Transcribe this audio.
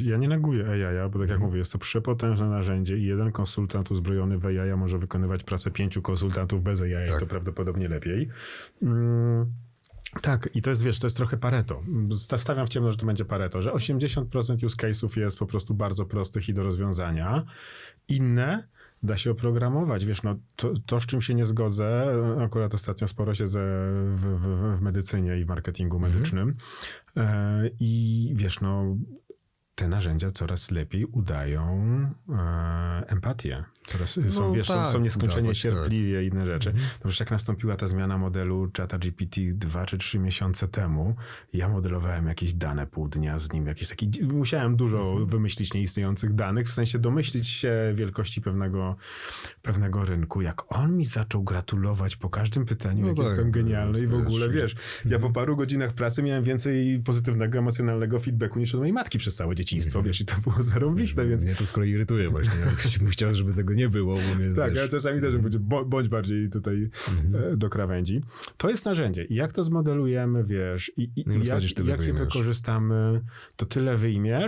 Ja nie neguję AI, bo tak jak mówię, jest to przepotężne narzędzie i jeden konsultant uzbrojony w AI może wykonywać pracę pięciu konsultantów bez AI, Tak. to prawdopodobnie lepiej. Mm, tak, i to jest, wiesz, to jest trochę Pareto. Stawiam w ciemno, że to będzie Pareto, że 80% use case'ów jest po prostu bardzo prostych i do rozwiązania. Inne da się oprogramować. Wiesz, no, to, to, z czym się nie zgodzę, akurat ostatnio sporo siedzę w, w, w medycynie i w marketingu medycznym e, i wiesz, no, te narzędzia coraz lepiej udają e, empatię. Coraz, są, No wiesz, tak, są, nieskończenie udawać, tak. cierpliwie i inne rzeczy. No przecież jak nastąpiła ta zmiana modelu czata GPT dwa czy trzy miesiące temu, ja modelowałem jakieś dane pół dnia z nim, jakieś takie, musiałem dużo Mhm. wymyślić nieistniejących danych, w sensie domyślić się wielkości pewnego, pewnego rynku. Jak on mi zaczął gratulować po każdym pytaniu, No jak tak, jestem genialny i w ogóle, wiesz, wiesz, ja po paru godzinach pracy miałem więcej pozytywnego, emocjonalnego feedbacku niż od mojej matki przez całe dzieciństwo, wiesz, i to było zarąbiste, więc Mnie to z kolei irytuje właśnie. Ja bym chciał, żeby tego nie było, tak, wiesz, ale czasami też będzie, bo- bądź bardziej tutaj e, do krawędzi. To jest narzędzie. I jak to zmodelujemy, wiesz, i, i, No i jak, wsadzisz, tyle jak je wyjmiesz. wykorzystamy, to tyle wyjmiesz,